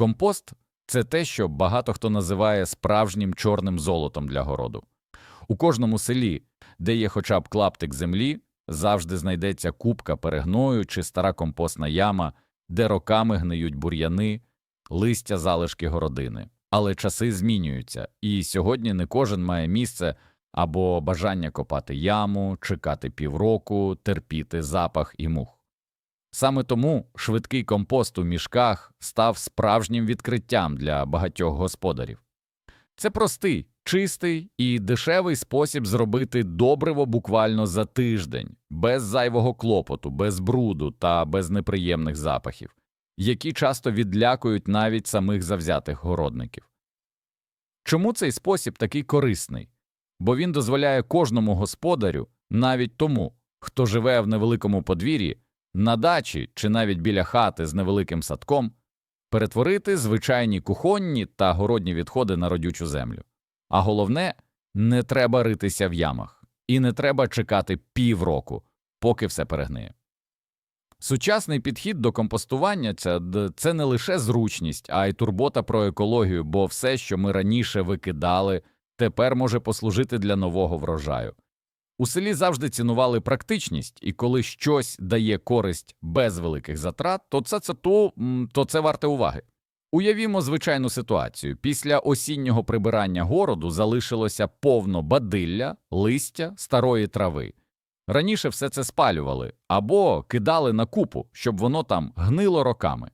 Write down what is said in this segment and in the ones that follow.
Компост це те, що багато хто називає справжнім чорним золотом для городу. У кожному селі, де є хоча б клаптик землі, завжди знайдеться купка перегною чи стара компостна яма, де роками гниють бур'яни, листя залишки городини. Але часи змінюються, і сьогодні не кожен має місце або бажання копати яму, чекати півроку, терпіти запах і мух. Саме тому швидкий компост у мішках став справжнім відкриттям для багатьох господарів. Це простий, чистий і дешевий спосіб зробити добриво буквально за тиждень, без зайвого клопоту, без бруду та без неприємних запахів, які часто відлякують навіть самих завзятих городників. Чому цей спосіб такий корисний? Бо він дозволяє кожному господарю, навіть тому, хто живе в невеликому подвір'ї, на дачі чи навіть біля хати з невеликим садком, перетворити звичайні кухонні та городні відходи на родючу землю. А головне, не треба ритися в ямах, і не треба чекати півроку, поки все перегниє. Сучасний підхід до компостування це, не лише зручність, а й турбота про екологію, бо все, що ми раніше викидали, тепер може послужити для нового врожаю. У селі завжди цінували практичність, і коли щось дає користь без великих затрат, то це, це то, то це варте уваги. Уявімо звичайну ситуацію. Після осіннього прибирання городу залишилося повно бадилля, листя, старої трави. Раніше все це спалювали або кидали на купу, щоб воно там гнило роками.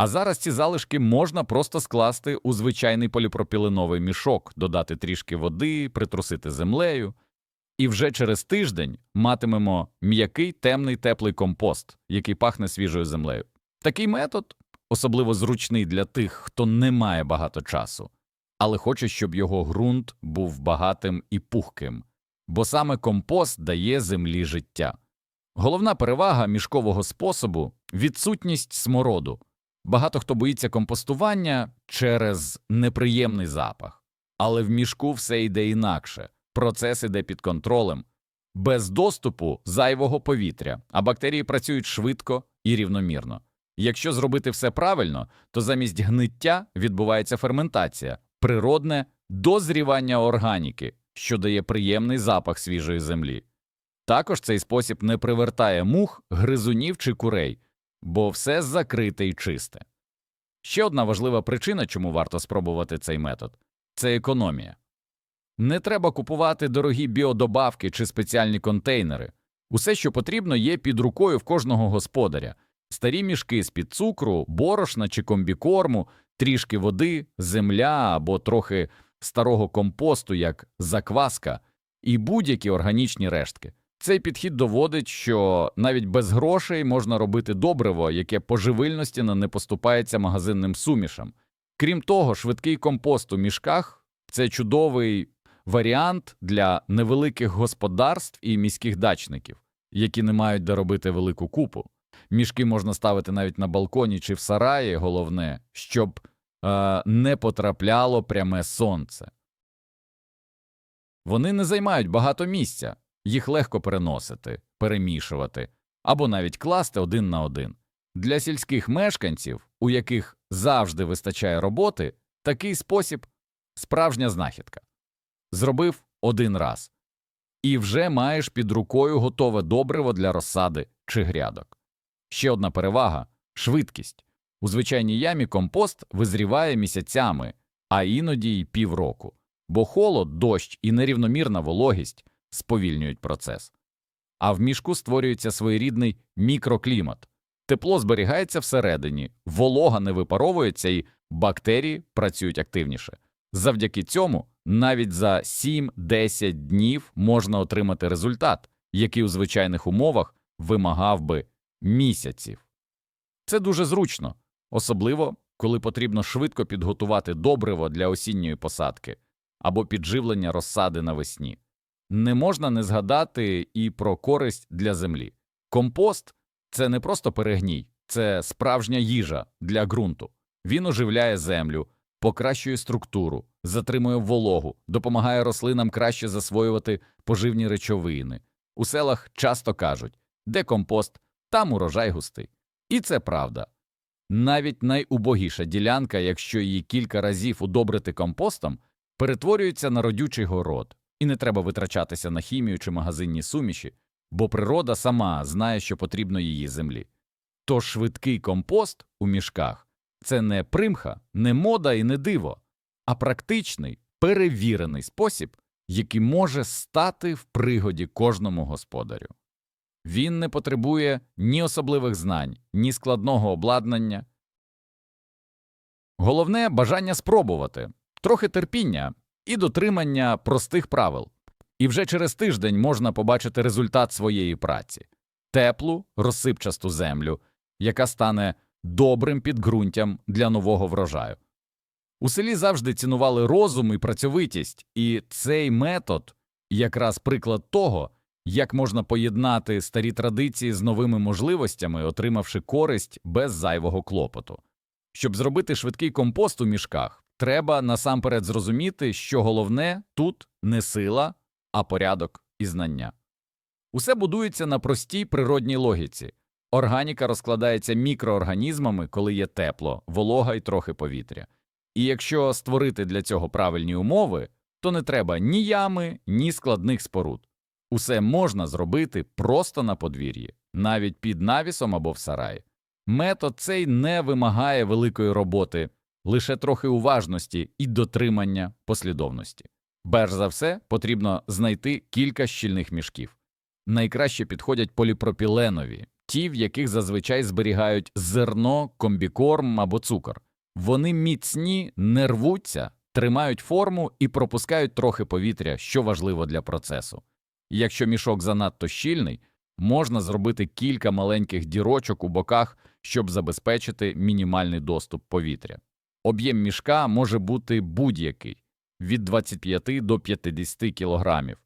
А зараз ці залишки можна просто скласти у звичайний поліпропіленовий мішок, додати трішки води, притрусити землею, і вже через тиждень матимемо м'який темний теплий компост, який пахне свіжою землею. Такий метод особливо зручний для тих, хто не має багато часу, але хоче, щоб його ґрунт був багатим і пухким, бо саме компост дає землі життя. Головна перевага мішкового способу відсутність смороду. Багато хто боїться компостування через неприємний запах, але в мішку все йде інакше, процес іде під контролем, без доступу зайвого повітря, а бактерії працюють швидко і рівномірно. Якщо зробити все правильно, то замість гниття відбувається ферментація, природне дозрівання органіки, що дає приємний запах свіжої землі. Також цей спосіб не привертає мух, гризунів чи курей, бо все закрите і чисте. Ще одна важлива причина, чому варто спробувати цей метод це економія. Не треба купувати дорогі біодобавки чи спеціальні контейнери. Усе, що потрібно, є під рукою в кожного господаря старі мішки з під цукру, борошна чи комбікорму, трішки води, земля або трохи старого компосту, як закваска, і будь-які органічні рештки. Цей підхід доводить, що навіть без грошей можна робити добриво, яке по живильності не поступається магазинним сумішам. Крім того, швидкий компост у мішках це чудовий варіант для невеликих господарств і міських дачників, які не мають де робити велику купу. Мішки можна ставити навіть на балконі чи в сараї, головне, щоб е, не потрапляло пряме сонце. Вони не займають багато місця, їх легко переносити, перемішувати або навіть класти один на один. Для сільських мешканців, у яких завжди вистачає роботи, такий спосіб справжня знахідка. Зробив один раз і вже маєш під рукою готове добриво для розсади чи грядок. Ще одна перевага швидкість. У звичайній ямі компост визріває місяцями, а іноді й півроку, бо холод, дощ і нерівномірна вологість сповільнюють процес. А в мішку створюється своєрідний мікроклімат. Тепло зберігається всередині, волога не випаровується і бактерії працюють активніше. Завдяки цьому навіть за 7-10 днів можна отримати результат, який у звичайних умовах вимагав би місяців. Це дуже зручно, особливо коли потрібно швидко підготувати добриво для осінньої посадки або підживлення розсади навесні. Не можна не згадати і про користь для землі. Компост це не просто перегній, це справжня їжа для ґрунту. Він оживляє землю, покращує структуру, затримує вологу, допомагає рослинам краще засвоювати поживні речовини. У селах часто кажуть, де компост, там урожай густий. І це правда. Навіть найубогіша ділянка, якщо її кілька разів удобрити компостом, перетворюється на родючий город, і не треба витрачатися на хімію чи магазинні суміші, бо природа сама знає, що потрібно її землі. Тож швидкий компост у мішках це не примха, не мода і не диво, а практичний, перевірений спосіб, який може стати в пригоді кожному господарю. Він не потребує ні особливих знань, ні складного обладнання. Головне бажання спробувати, трохи терпіння і дотримання простих правил. І вже через тиждень можна побачити результат своєї праці теплу, розсипчасту землю, яка стане добрим підґрунтям для нового врожаю. У селі завжди цінували розум і працьовитість, і цей метод якраз приклад того, як можна поєднати старі традиції з новими можливостями, отримавши користь без зайвого клопоту. Щоб зробити швидкий компост у мішках, треба насамперед зрозуміти, що головне тут не сила, а порядок і знання. Усе будується на простій природній логіці. Органіка розкладається мікроорганізмами, коли є тепло, волога і трохи повітря. І якщо створити для цього правильні умови, то не треба ні ями, ні складних споруд. Усе можна зробити просто на подвір'ї, навіть під навісом або в сараї. Метод цей не вимагає великої роботи, лише трохи уважності і дотримання послідовності. Перш за все, потрібно знайти кілька щільних мішків. Найкраще підходять поліпропіленові, ті, в яких зазвичай зберігають зерно, комбікорм або цукор. Вони міцні, не рвуться, тримають форму і пропускають трохи повітря, що важливо для процесу. Якщо мішок занадто щільний, можна зробити кілька маленьких дірочок у боках, щоб забезпечити мінімальний доступ повітря. Об'єм мішка може бути будь-який від 25 до 50 кілограмів,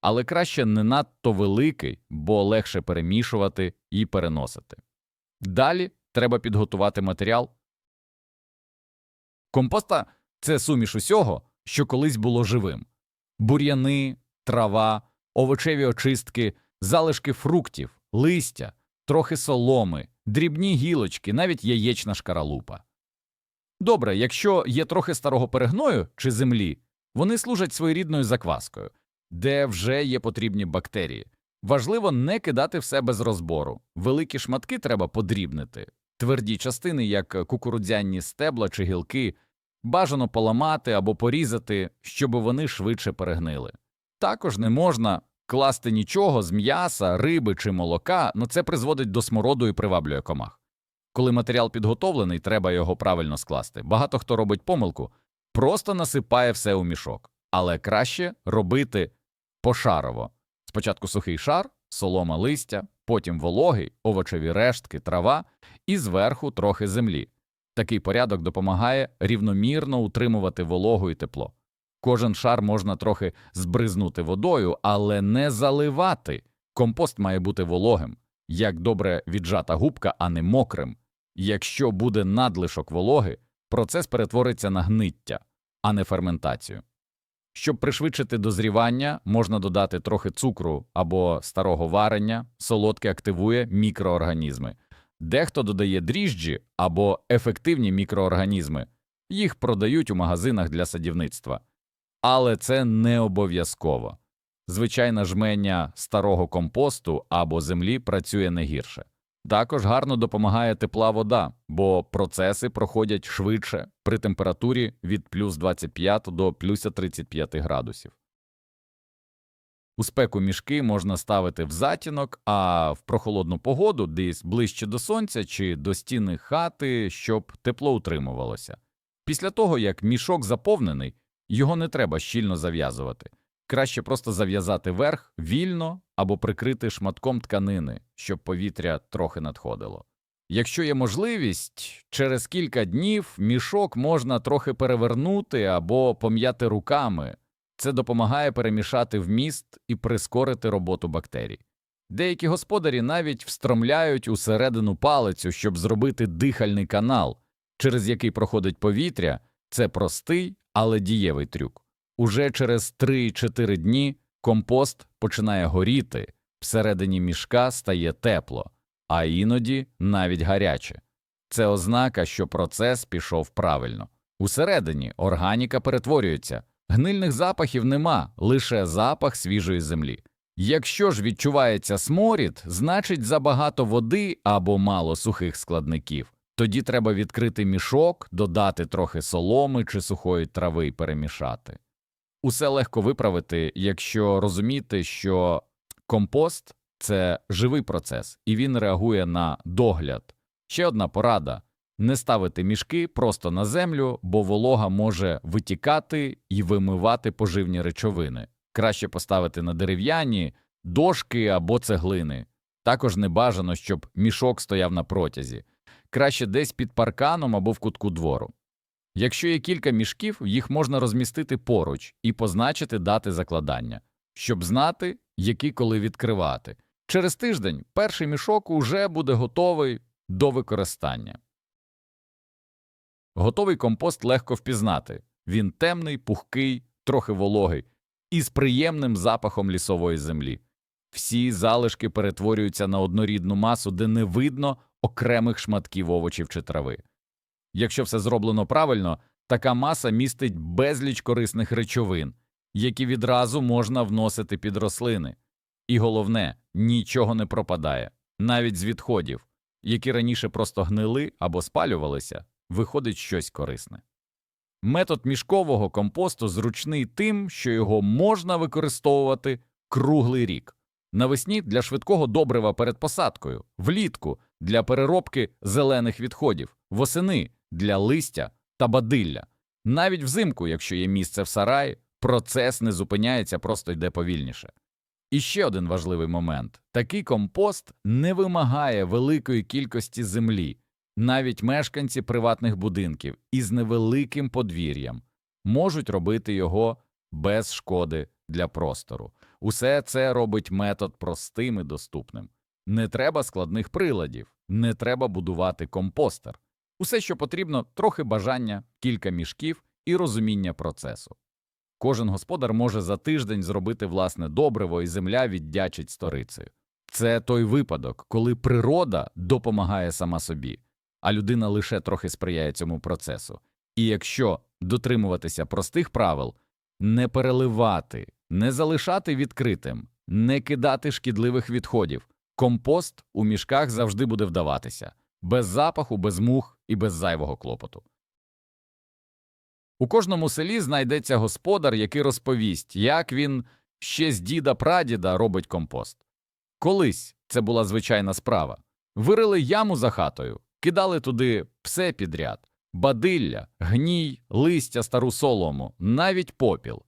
але краще не надто великий, бо легше перемішувати і переносити. Далі треба підготувати матеріал. Компоста це суміш усього, що колись було живим: бур'яни, трава, овочеві очистки, залишки фруктів, листя, трохи соломи, дрібні гілочки, навіть яєчна шкаралупа. Добре, якщо є трохи старого перегною чи землі, вони служать своєрідною закваскою, де вже є потрібні бактерії. Важливо не кидати все без розбору. Великі шматки треба подрібнити. Тверді частини, як кукурудзяні стебла чи гілки, бажано поламати або порізати, щоб вони швидше перегнили. Також не можна класти нічого з м'яса, риби чи молока, но це призводить до смороду і приваблює комах. Коли матеріал підготовлений, треба його правильно скласти. Багато хто робить помилку, просто насипає все у мішок, але краще робити пошарово. Спочатку сухий шар, солома листя, потім вологий, овочеві рештки, трава і зверху трохи землі. Такий порядок допомагає рівномірно утримувати вологу і тепло. Кожен шар можна трохи збризнути водою, але не заливати. Компост має бути вологим, як добре віджата губка, а не мокрим. Якщо буде надлишок вологи, процес перетвориться на гниття, а не ферментацію. Щоб пришвидшити дозрівання, можна додати трохи цукру або старого варення, солодке активує мікроорганізми. Дехто додає дріжджі або ефективні мікроорганізми, їх продають у магазинах для садівництва. Але це не обов'язково. Звичайна жменя старого компосту або землі працює не гірше. Також гарно допомагає тепла вода, бо процеси проходять швидше при температурі від плюс 25 до плюс 35 градусів. У спеку мішки можна ставити в затінок, а в прохолодну погоду десь ближче до сонця чи до стіни хати, щоб тепло утримувалося. Після того, як мішок заповнений, його не треба щільно зав'язувати. Краще просто зав'язати верх вільно або прикрити шматком тканини, щоб повітря трохи надходило. Якщо є можливість, через кілька днів мішок можна трохи перевернути або пом'яти руками. Це допомагає перемішати вміст і прискорити роботу бактерій. Деякі господарі навіть встромляють усередину палицю, щоб зробити дихальний канал, через який проходить повітря. Це простий, але дієвий трюк. Уже через 3-4 дні компост починає горіти, всередині мішка стає тепло, а іноді навіть гаряче. це ознака, що процес пішов правильно. Усередині органіка перетворюється, гнильних запахів нема, лише запах свіжої землі. Якщо ж відчувається сморід, значить забагато води або мало сухих складників. Тоді треба відкрити мішок, додати трохи соломи чи сухої трави і перемішати. Усе легко виправити, якщо розуміти, що компост це живий процес, і він реагує на догляд. Ще одна порада не ставити мішки просто на землю, бо волога може витікати і вимивати поживні речовини. Краще поставити на дерев'яні, дошки або цеглини. Також не бажано, щоб мішок стояв на протязі. Краще десь під парканом або в кутку двору. Якщо є кілька мішків, їх можна розмістити поруч і позначити дати закладання, щоб знати, які коли відкривати. Через тиждень перший мішок уже буде готовий до використання. Готовий компост легко впізнати. Він темний, пухкий, трохи вологий і з приємним запахом лісової землі. Всі залишки перетворюються на однорідну масу, де не видно окремих шматків овочів чи трави. Якщо все зроблено правильно, така маса містить безліч корисних речовин, які відразу можна вносити під рослини. І головне, нічого не пропадає, навіть з відходів, які раніше просто гнили або спалювалися, виходить щось корисне. Метод мішкового компосту зручний тим, що його можна використовувати круглий рік. Навесні для швидкого добрива перед посадкою, влітку для переробки зелених відходів, восени для листя та бадилля. Навіть взимку, якщо є місце в сараї, процес не зупиняється, просто йде повільніше. І ще один важливий момент такий компост не вимагає великої кількості землі. Навіть мешканці приватних будинків із невеликим подвір'ям можуть робити його без шкоди для простору. Усе це робить метод простим і доступним. Не треба складних приладів, не треба будувати компостер. Усе, що потрібно, трохи бажання, кілька мішків і розуміння процесу. Кожен господар може за тиждень зробити власне добриво, і земля віддячить сторицею. Це той випадок, коли природа допомагає сама собі, а людина лише трохи сприяє цьому процесу. І якщо дотримуватися простих правил, не переливати, не залишати відкритим, не кидати шкідливих відходів, компост у мішках завжди буде вдаватися, без запаху, без мух і без зайвого клопоту. У кожному селі знайдеться господар, який розповість, як він ще з діда прадіда робить компост. Колись це була звичайна справа. Вирили яму за хатою, кидали туди все підряд бадилля, гній, листя, стару солому, навіть попіл.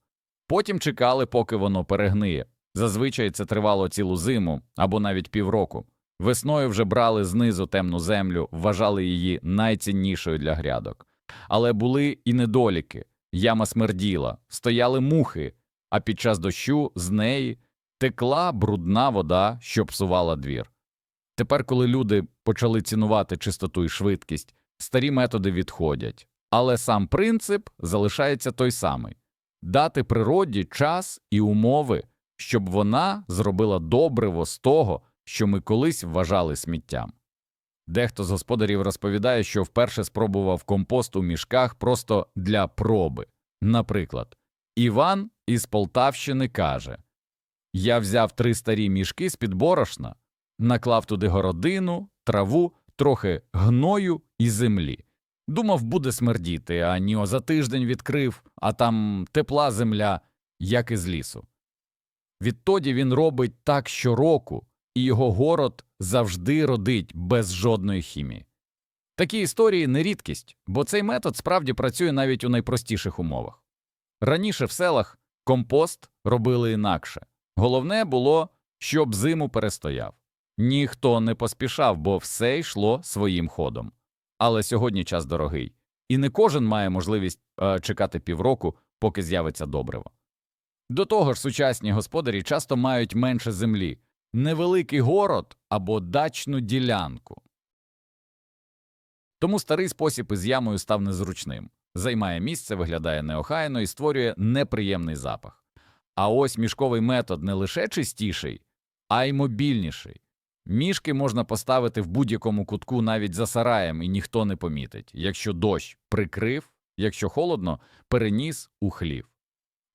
Потім чекали, поки воно перегниє. Зазвичай це тривало цілу зиму або навіть півроку. Весною вже брали знизу темну землю, вважали її найціннішою для грядок. Але були і недоліки яма смерділа, стояли мухи, а під час дощу з неї текла брудна вода, що псувала двір. Тепер, коли люди почали цінувати чистоту і швидкість, старі методи відходять, але сам принцип залишається той самий дати природі час і умови, щоб вона зробила добриво з того, що ми колись вважали сміттям. Дехто з господарів розповідає, що вперше спробував компост у мішках просто для проби. Наприклад, Іван із Полтавщини каже Я взяв три старі мішки з під борошна, наклав туди городину, траву, трохи гною і землі. Думав, буде смердіти, а ніо за тиждень відкрив, а там тепла земля, як із лісу. Відтоді він робить так щороку, і його город завжди родить без жодної хімії. Такі історії не рідкість, бо цей метод справді працює навіть у найпростіших умовах. Раніше в селах компост робили інакше головне було, щоб зиму перестояв. Ніхто не поспішав, бо все йшло своїм ходом. Але сьогодні час дорогий, і не кожен має можливість е, чекати півроку, поки з'явиться добриво. До того ж, сучасні господарі часто мають менше землі, невеликий город або дачну ділянку. Тому старий спосіб із ямою став незручним, займає місце, виглядає неохайно і створює неприємний запах. А ось мішковий метод не лише чистіший, а й мобільніший. Мішки можна поставити в будь-якому кутку навіть за сараєм, і ніхто не помітить. Якщо дощ прикрив, якщо холодно, переніс у хлів.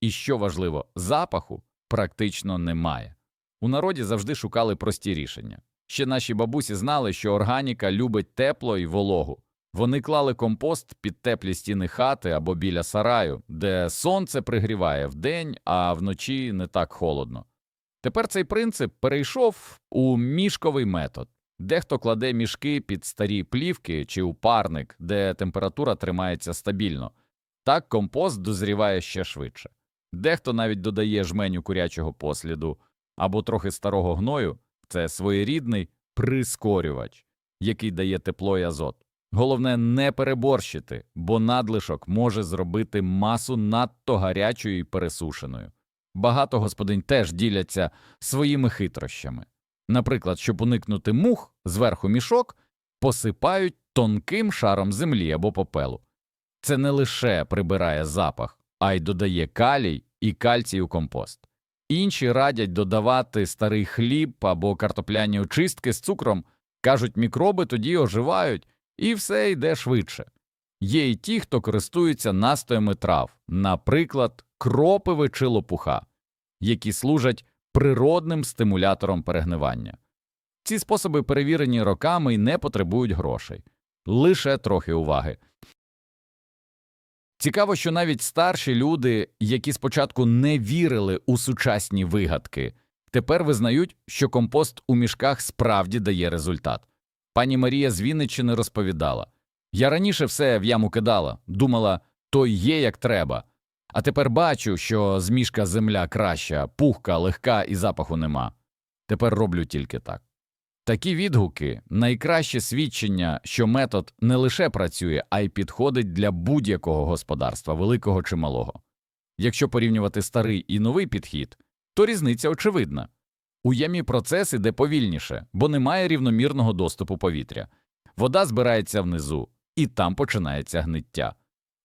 І що важливо, запаху практично немає. У народі завжди шукали прості рішення. Ще наші бабусі знали, що органіка любить тепло і вологу. Вони клали компост під теплі стіни хати або біля сараю, де сонце пригріває вдень, а вночі не так холодно. Тепер цей принцип перейшов у мішковий метод. Дехто кладе мішки під старі плівки чи у парник, де температура тримається стабільно. Так компост дозріває ще швидше. Дехто навіть додає жменю курячого посліду або трохи старого гною це своєрідний прискорювач, який дає тепло і азот. Головне не переборщити, бо надлишок може зробити масу надто гарячою і пересушеною. Багато господинь теж діляться своїми хитрощами. Наприклад, щоб уникнути мух, зверху мішок посипають тонким шаром землі або попелу. Це не лише прибирає запах, а й додає калій і кальцій у компост. Інші радять додавати старий хліб або картопляні очистки з цукром, кажуть, мікроби тоді оживають, і все йде швидше. Є й ті, хто користується настоями трав, наприклад, кропиви чи лопуха, які служать природним стимулятором перегнивання. Ці способи перевірені роками і не потребують грошей, лише трохи уваги. Цікаво, що навіть старші люди, які спочатку не вірили у сучасні вигадки, тепер визнають, що компост у мішках справді дає результат. Пані Марія з Вінниччини розповідала Я раніше все в яму кидала, думала, то є як треба. А тепер бачу, що з мішка земля краща, пухка, легка і запаху нема. Тепер роблю тільки так. Такі відгуки найкраще свідчення, що метод не лише працює, а й підходить для будь-якого господарства, великого чи малого. Якщо порівнювати старий і новий підхід, то різниця очевидна. У ямі процес іде повільніше, бо немає рівномірного доступу повітря. Вода збирається внизу, і там починається гниття.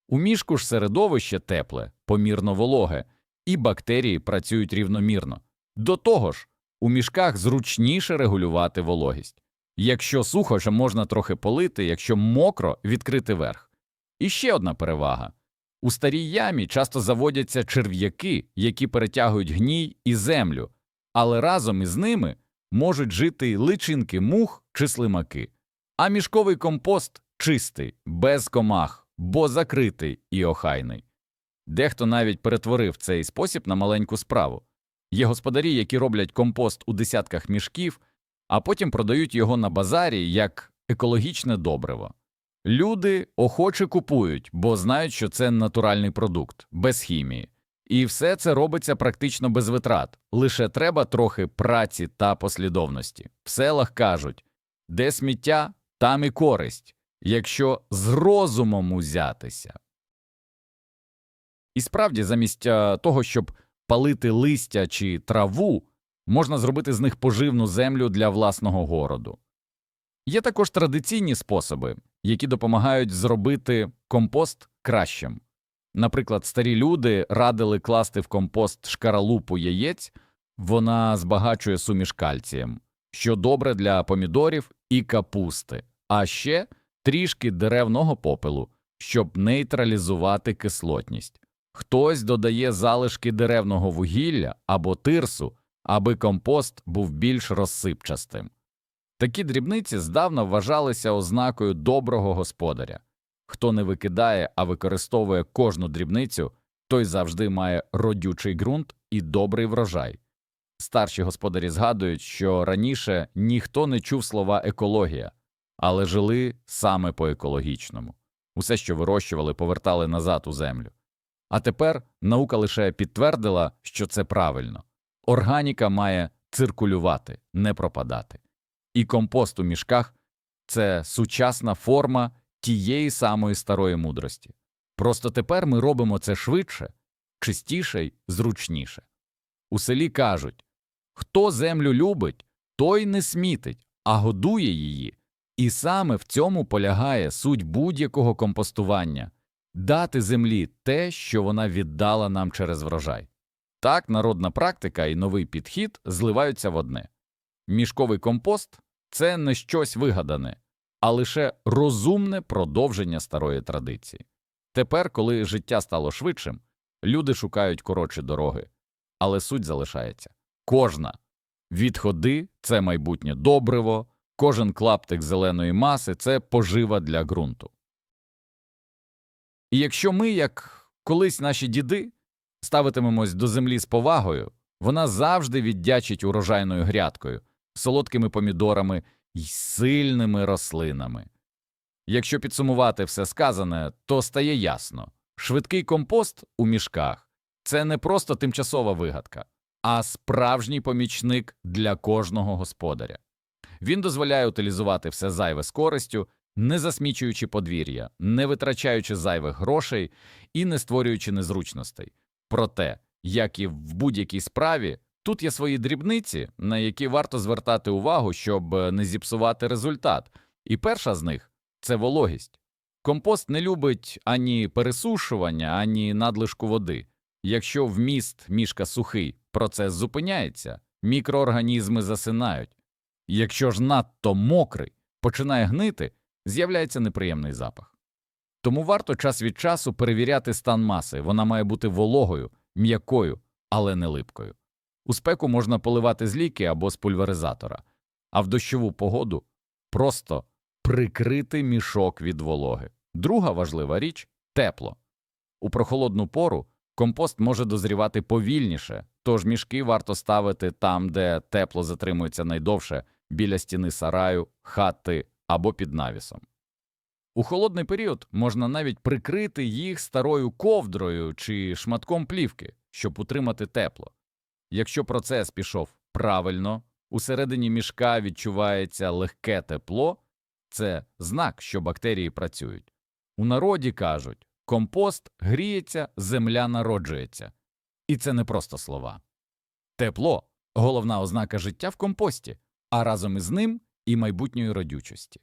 У мішку ж середовище тепле, помірно вологе, і бактерії працюють рівномірно. До того ж, у мішках зручніше регулювати вологість. Якщо сухо, ще можна трохи полити, якщо мокро відкрити верх. І ще одна перевага у старій ямі часто заводяться черв'яки, які перетягують гній і землю, але разом із ними можуть жити личинки мух чи слимаки. А мішковий компост чистий, без комах, бо закритий і охайний. Дехто навіть перетворив цей спосіб на маленьку справу. Є господарі, які роблять компост у десятках мішків, а потім продають його на базарі як екологічне добриво. Люди охоче купують, бо знають, що це натуральний продукт, без хімії. І все це робиться практично без витрат, лише треба трохи праці та послідовності. В селах кажуть де сміття, там і користь, якщо з розумом узятися. І справді, замість е, того, щоб палити листя чи траву, можна зробити з них поживну землю для власного городу. Є також традиційні способи, які допомагають зробити компост кращим. Наприклад, старі люди радили класти в компост шкаралупу яєць, вона збагачує суміш кальцієм, що добре для помідорів і капусти, а ще трішки деревного попелу, щоб нейтралізувати кислотність. Хтось додає залишки деревного вугілля або тирсу, аби компост був більш розсипчастим. Такі дрібниці здавна вважалися ознакою доброго господаря. Хто не викидає, а використовує кожну дрібницю, той завжди має родючий ґрунт і добрий врожай. Старші господарі згадують, що раніше ніхто не чув слова екологія, але жили саме по екологічному. Усе, що вирощували, повертали назад у землю. А тепер наука лише підтвердила, що це правильно. Органіка має циркулювати, не пропадати. І компост у мішках це сучасна форма тієї самої старої мудрості. Просто тепер ми робимо це швидше, чистіше й зручніше. У селі кажуть хто землю любить, той не смітить, а годує її. І саме в цьому полягає суть будь-якого компостування дати землі те, що вона віддала нам через врожай. Так, народна практика і новий підхід зливаються в одне. Мішковий компост це не щось вигадане, а лише розумне продовження старої традиції. Тепер, коли життя стало швидшим, люди шукають коротші дороги, але суть залишається кожна. Відходи це майбутнє добриво, кожен клаптик зеленої маси це пожива для ґрунту. І якщо ми, як колись наші діди, ставитимемось до землі з повагою, вона завжди віддячить урожайною грядкою, солодкими помідорами й сильними рослинами. Якщо підсумувати все сказане, то стає ясно швидкий компост у мішках це не просто тимчасова вигадка, а справжній помічник для кожного господаря. Він дозволяє утилізувати все зайве з користю, не засмічуючи подвір'я, не витрачаючи зайвих грошей і не створюючи незручностей. Проте, як і в будь-якій справі, тут є свої дрібниці, на які варто звертати увагу, щоб е, не зіпсувати результат. І перша з них це вологість. Компост не любить ані пересушування, ані надлишку води. Якщо вміст мішка сухий, процес зупиняється, мікроорганізми засинають. Якщо ж надто мокрий, починає гнити, з'являється неприємний запах. Тому варто час від часу перевіряти стан маси, вона має бути вологою, м'якою, але не липкою. У спеку можна поливати з ліки або з пульверизатора, а в дощову погоду просто прикрити мішок від вологи. Друга важлива річ тепло. У прохолодну пору компост може дозрівати повільніше, тож мішки варто ставити там, де тепло затримується найдовше, біля стіни сараю, хати або під навісом. У холодний період можна навіть прикрити їх старою ковдрою чи шматком плівки, щоб утримати тепло. Якщо процес пішов правильно, усередині мішка відчувається легке тепло, це знак, що бактерії працюють. У народі кажуть компост гріється, земля народжується. І це не просто слова. Тепло головна ознака життя в компості, а разом із ним і майбутньої родючості.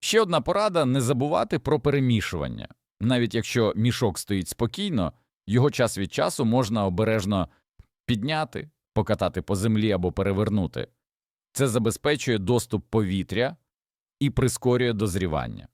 Ще одна порада не забувати про перемішування. Навіть якщо мішок стоїть спокійно, його час від часу можна обережно підняти, покатати по землі або перевернути. Це забезпечує доступ повітря і прискорює дозрівання.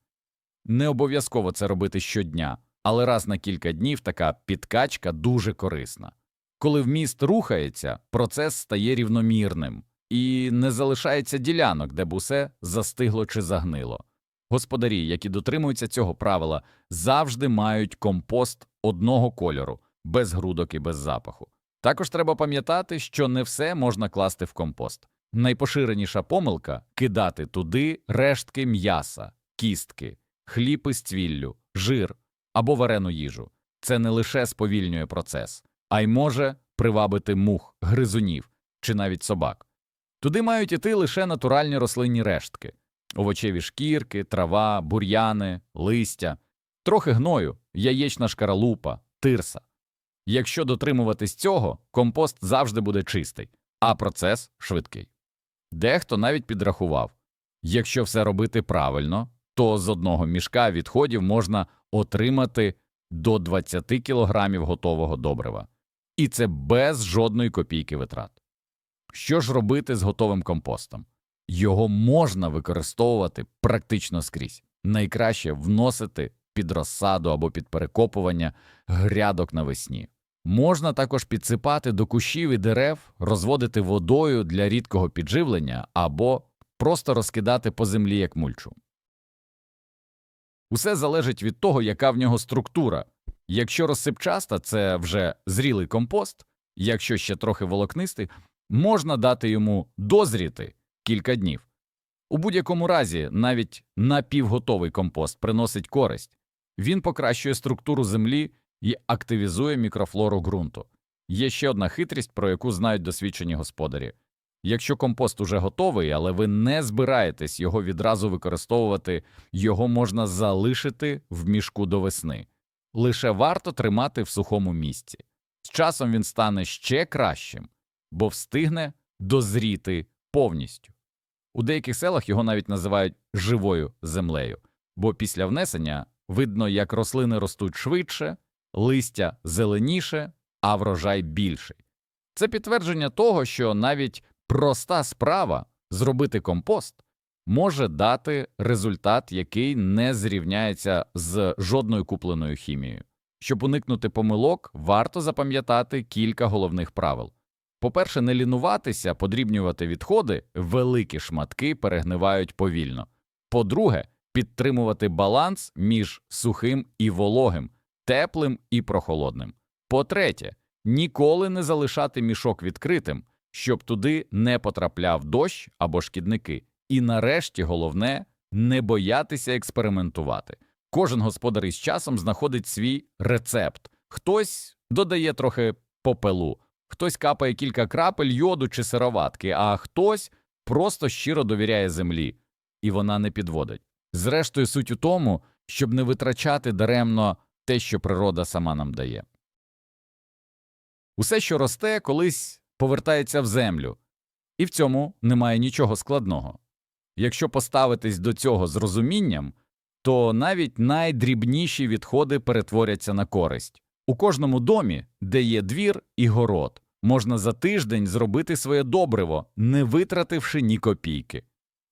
Не обов'язково це робити щодня, але раз на кілька днів така підкачка дуже корисна. Коли вміст рухається, процес стає рівномірним і не залишається ділянок, де б усе застигло чи загнило. Господарі, які дотримуються цього правила, завжди мають компост одного кольору, без грудок і без запаху. Також треба пам'ятати, що не все можна класти в компост. Найпоширеніша помилка кидати туди рештки м'яса, кістки, хліб із цвіллю, жир або варену їжу. Це не лише сповільнює процес, а й може привабити мух, гризунів чи навіть собак. Туди мають іти лише натуральні рослинні рештки овочеві шкірки, трава, бур'яни, листя, трохи гною, яєчна шкаралупа, тирса. Якщо дотримуватись цього, компост завжди буде чистий, а процес швидкий. Дехто навіть підрахував якщо все робити правильно, то з одного мішка відходів можна отримати до 20 кілограмів готового добрива. І це без жодної копійки витрат. Що ж робити з готовим компостом? Його можна використовувати практично скрізь. Найкраще вносити під розсаду або під перекопування грядок навесні. Можна також підсипати до кущів і дерев, розводити водою для рідкого підживлення або просто розкидати по землі як мульчу. Усе залежить від того, яка в нього структура. Якщо розсипчаста, це вже зрілий компост, якщо ще трохи волокнистий, можна дати йому дозріти кілька днів. У будь-якому разі, навіть напівготовий компост приносить користь. Він покращує структуру землі і активізує мікрофлору ґрунту. Є ще одна хитрість, про яку знають досвідчені господарі. Якщо компост уже готовий, але ви не збираєтесь його відразу використовувати, його можна залишити в мішку до весни. Лише варто тримати в сухому місці. З часом він стане ще кращим, бо встигне дозріти повністю. У деяких селах його навіть називають живою землею, бо після внесення видно, як рослини ростуть швидше, листя зеленіше, а врожай більший. Це підтвердження того, що навіть проста справа зробити компост може дати результат, який не зрівняється з жодною купленою хімією. Щоб уникнути помилок, варто запам'ятати кілька головних правил. По-перше, не лінуватися, подрібнювати відходи, великі шматки перегнивають повільно. По-друге, підтримувати баланс між сухим і вологим, теплим і прохолодним. По-третє, ніколи не залишати мішок відкритим, щоб туди не потрапляв дощ або шкідники. І нарешті головне не боятися експериментувати. Кожен господар із часом знаходить свій рецепт. Хтось додає трохи попелу, хтось капає кілька крапель йоду чи сироватки, а хтось просто щиро довіряє землі, і вона не підводить. Зрештою, суть у тому, щоб не витрачати даремно те, що природа сама нам дає. Усе, що росте, колись повертається в землю, і в цьому немає нічого складного. Якщо поставитись до цього з розумінням, то навіть найдрібніші відходи перетворяться на користь. У кожному домі, де є двір і город, можна за тиждень зробити своє добриво, не витративши ні копійки.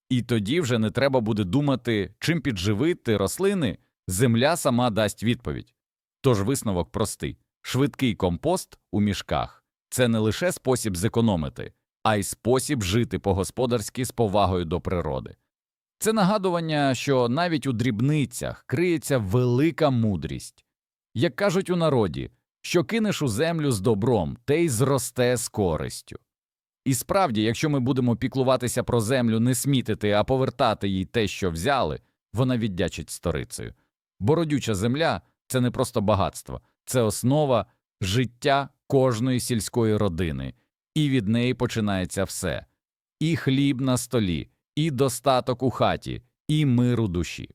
І тоді вже не треба буде думати, чим підживити рослини, земля сама дасть відповідь. Тож висновок простий швидкий компост у мішках це не лише спосіб зекономити, а й спосіб жити по-господарськи з повагою до природи. Це нагадування, що навіть у дрібницях криється велика мудрість. Як кажуть у народі, що кинеш у землю з добром, те й зросте з користю. І справді, якщо ми будемо піклуватися про землю, не смітити, а повертати їй те, що взяли, вона віддячить сторицею. Бородюча земля це не просто багатство, це основа життя кожної сільської родини, і від неї починається все і хліб на столі, і достаток у хаті, і мир у душі.